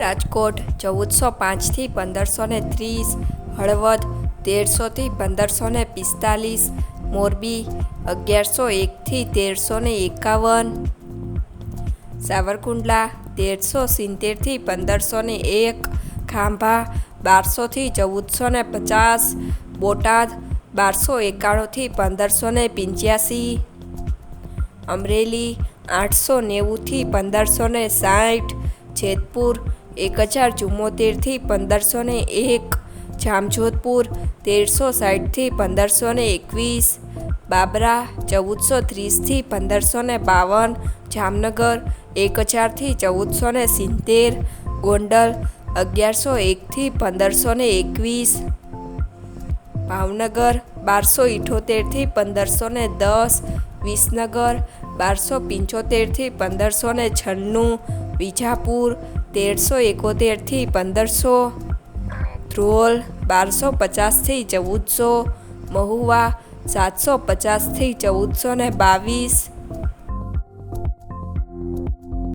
રાજકોટ ચૌદસો પાંચથી પંદરસો ને ત્રીસ, હળવદ તેરસોથી પંદરસો ને પિસ્તાલીસ, મોરબી અગિયારસો એકથી તેરસો ને એકાવન, સાવરકુંડલા તેરસો સિત્તેરથી પંદરસો ને એક, ખાંભા બારસોથી ચૌદસો ને પચાસ, બોટાદ બારસો એકાણુંથી પંદરસો ને પંચ્યાસી, અમરેલી આઠસો નેવુંથી પંદરસો ને સાઠ, જેતપુર એક હજાર ચુમ્મોતેરથી પંદરસો ને એક, જામજોધપુર તેરસો સાઠથી પંદરસો ને એકવીસ, બાબરા ચૌદસો ત્રીસથી પંદરસો ને બાવન, જામનગર એક હજારથી ચૌદસો ને સિત્તેર, ગોંડલ અગિયારસો એકથી પંદરસો ને એકવીસ, ભાવનગર બારસો ઇઠોતેરથી પંદરસો ને દસ, વિસનગર બારસો પંચોતેરથી પંદરસો ને છન્નું, વિજાપુર તેરસો એકોતેરથી પંદરસો ધ્રોલ બારસો પચાસથી ચૌદસો મહુવા સાતસો પચાસથી ચૌદસો ને બાવીસ